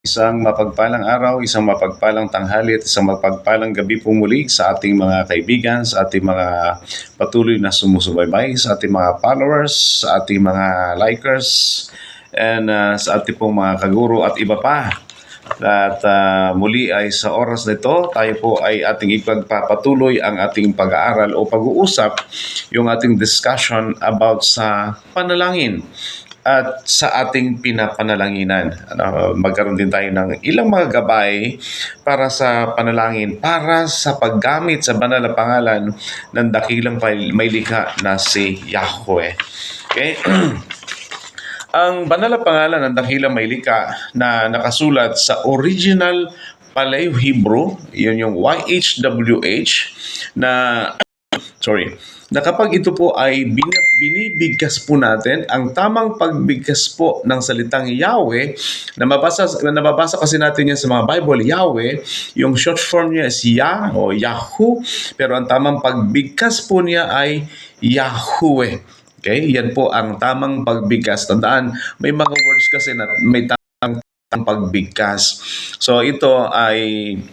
Isang mapagpalang araw, isang mapagpalang tanghali at isang mapagpalang gabi po muli sa ating mga kaibigan, sa ating mga patuloy na sumusubaybay, sa ating mga followers, sa ating mga likers, and uh, sa ating pong mga kaguro at iba pa. At uh, muli ay sa oras na ito, tayo po ay ating ipagpapatuloy ang ating pag-aaral o pag-uusap, yung ating discussion about sa panalangin at sa ating pinapanalanginan. Ano, magkaroon din tayo ng ilang mga gabay para sa panalangin, para sa paggamit sa banal na pangalan ng dakilang may likha na si Yahweh. Okay? Ang banal na pangalan ng dakilang may likha na nakasulat sa original Paleo Hebrew, yun yung YHWH, na sorry, na kapag ito po ay bin- binibigkas po natin, ang tamang pagbigkas po ng salitang Yahweh, na mabasa, na nababasa kasi natin yan sa mga Bible, Yahweh, yung short form niya is Yah o Yahoo, pero ang tamang pagbigkas po niya ay Yahweh. Okay? Yan po ang tamang pagbigkas. Tandaan, may mga words kasi na may ang pagbigkas. So ito ay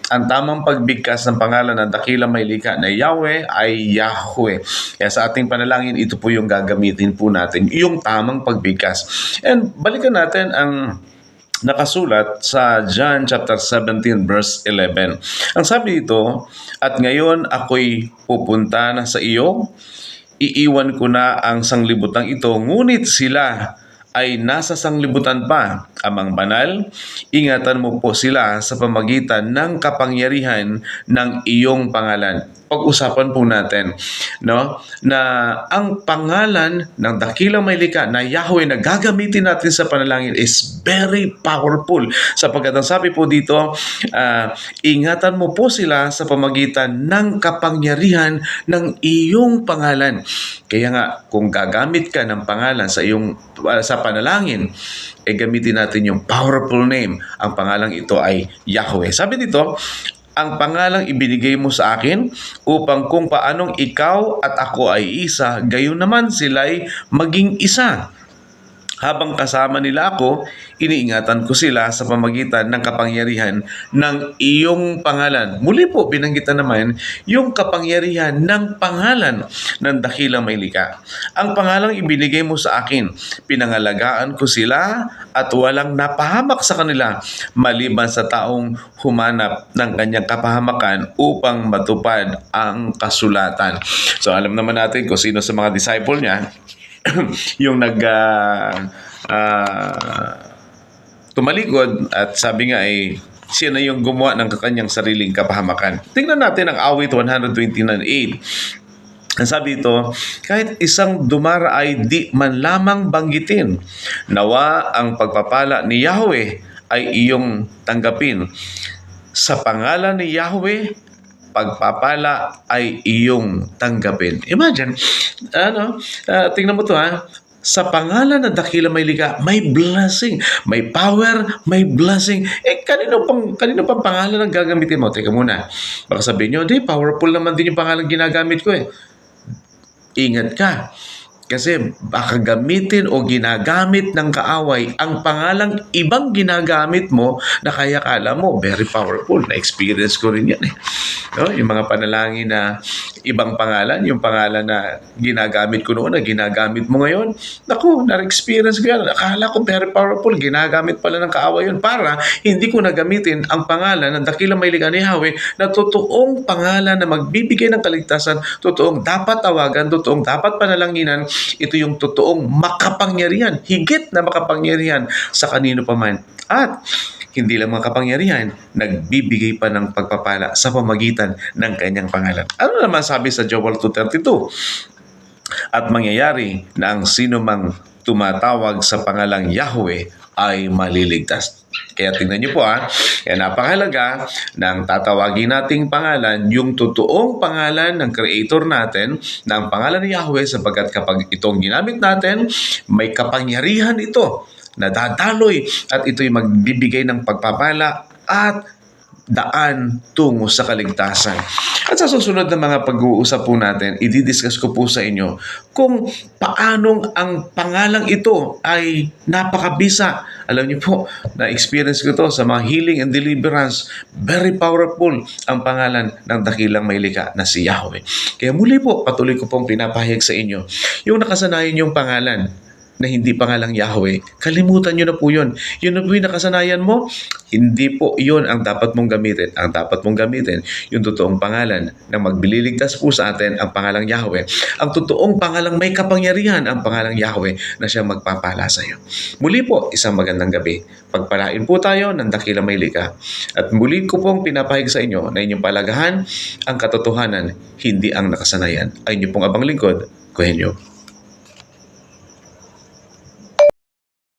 ang tamang pagbigkas ng pangalan ng dakilang may na Yahweh ay Yahweh. Kaya sa ating panalangin, ito po yung gagamitin po natin, yung tamang pagbigkas. And balikan natin ang nakasulat sa John chapter 17 verse 11. Ang sabi dito, at ngayon ako'y pupunta na sa iyo, iiwan ko na ang sanglibutang ito, ngunit sila ay nasa sanglibutan pa, amang banal, ingatan mo po sila sa pamagitan ng kapangyarihan ng iyong pangalan. Pag-usapan po natin no na ang pangalan ng dakilang may likha na Yahweh na gagamitin natin sa panalangin is very powerful. Sapagkat ang sabi po dito uh, ingatan mo po sila sa pamagitan ng kapangyarihan ng iyong pangalan. Kaya nga kung gagamit ka ng pangalan sa iyong uh, sa panalangin. Eh gamitin natin yung powerful name. Ang pangalang ito ay Yahweh. Sabi dito ang pangalang ibinigay mo sa akin upang kung paanong ikaw at ako ay isa, gayon naman sila'y maging isa. Habang kasama nila ako, iniingatan ko sila sa pamagitan ng kapangyarihan ng iyong pangalan. Muli po, binanggitan naman yung kapangyarihan ng pangalan ng dakilang may lika. Ang pangalang ibinigay mo sa akin, pinangalagaan ko sila at walang napahamak sa kanila maliban sa taong humanap ng kanyang kapahamakan upang matupad ang kasulatan. So alam naman natin kung sino sa mga disciple niya yung nag uh, uh, tumalikod at sabi nga ay siya na yung gumawa ng kanyang sariling kapahamakan. Tingnan natin ang awit 129.8. Ang sabi ito, kahit isang dumara ay di man lamang banggitin, nawa ang pagpapala ni Yahweh ay iyong tanggapin. Sa pangalan ni Yahweh, pagpapala ay iyong tanggapin. Imagine, ano, uh, tingnan mo to ha, sa pangalan ng dakila may liga, may blessing, may power, may blessing. Eh, kanino pang, kanino pang pangalan ang gagamitin mo? Teka muna. Baka sabihin nyo, di, powerful naman din yung pangalan ginagamit ko eh. Ingat ka. Kasi baka gamitin o ginagamit ng kaaway ang pangalang ibang ginagamit mo na kaya kala mo very powerful. Na-experience ko rin yan eh. No? Yung mga panalangin na ibang pangalan, yung pangalan na ginagamit ko noon na ginagamit mo ngayon. Naku, na-experience ko yan. Akala ko very powerful. Ginagamit pala ng kaaway yun para hindi ko nagamitin ang pangalan ng dakilang may liga ni Yahweh na totoong pangalan na magbibigay ng kaligtasan, totoong dapat tawagan, totoong dapat panalanginan ito yung totoong makapangyarihan, higit na makapangyarihan sa kanino pa man. At hindi lang makapangyarihan, nagbibigay pa ng pagpapala sa pamagitan ng kanyang pangalan. Ano naman sabi sa Joel 2.32? At mangyayari na ang sino mang tumatawag sa pangalang Yahweh ay maliligtas. Kaya tingnan niyo po ha, kaya napakahalaga na ang tatawagin nating pangalan, yung totoong pangalan ng Creator natin, na ang pangalan ni Yahweh sapagkat kapag itong ginamit natin, may kapangyarihan ito na dadaloy at ito'y magbibigay ng pagpapala at daan tungo sa kaligtasan. At sa susunod na mga pag-uusap po natin, i-discuss ko po sa inyo kung paanong ang pangalang ito ay napakabisa. Alam niyo po, na-experience ko to sa mga healing and deliverance. Very powerful ang pangalan ng dakilang mailika na si Yahweh. Kaya muli po, patuloy ko pong pinapahayag sa inyo yung nakasanayan yung pangalan na hindi pangalang Yahweh, kalimutan nyo na po yun. Yun na po yung nakasanayan mo, hindi po yun ang dapat mong gamitin. Ang dapat mong gamitin, yung totoong pangalan na magbililigtas po sa atin ang pangalang Yahweh. Ang totoong pangalang may kapangyarihan, ang pangalang Yahweh na siya magpapala sa iyo. Muli po, isang magandang gabi. Pagpalain po tayo ng dakilang may lika. At muli ko pong pinapahig sa inyo na inyong palagahan ang katotohanan, hindi ang nakasanayan. Ay inyo pong abang lingkod, Kuhenyo.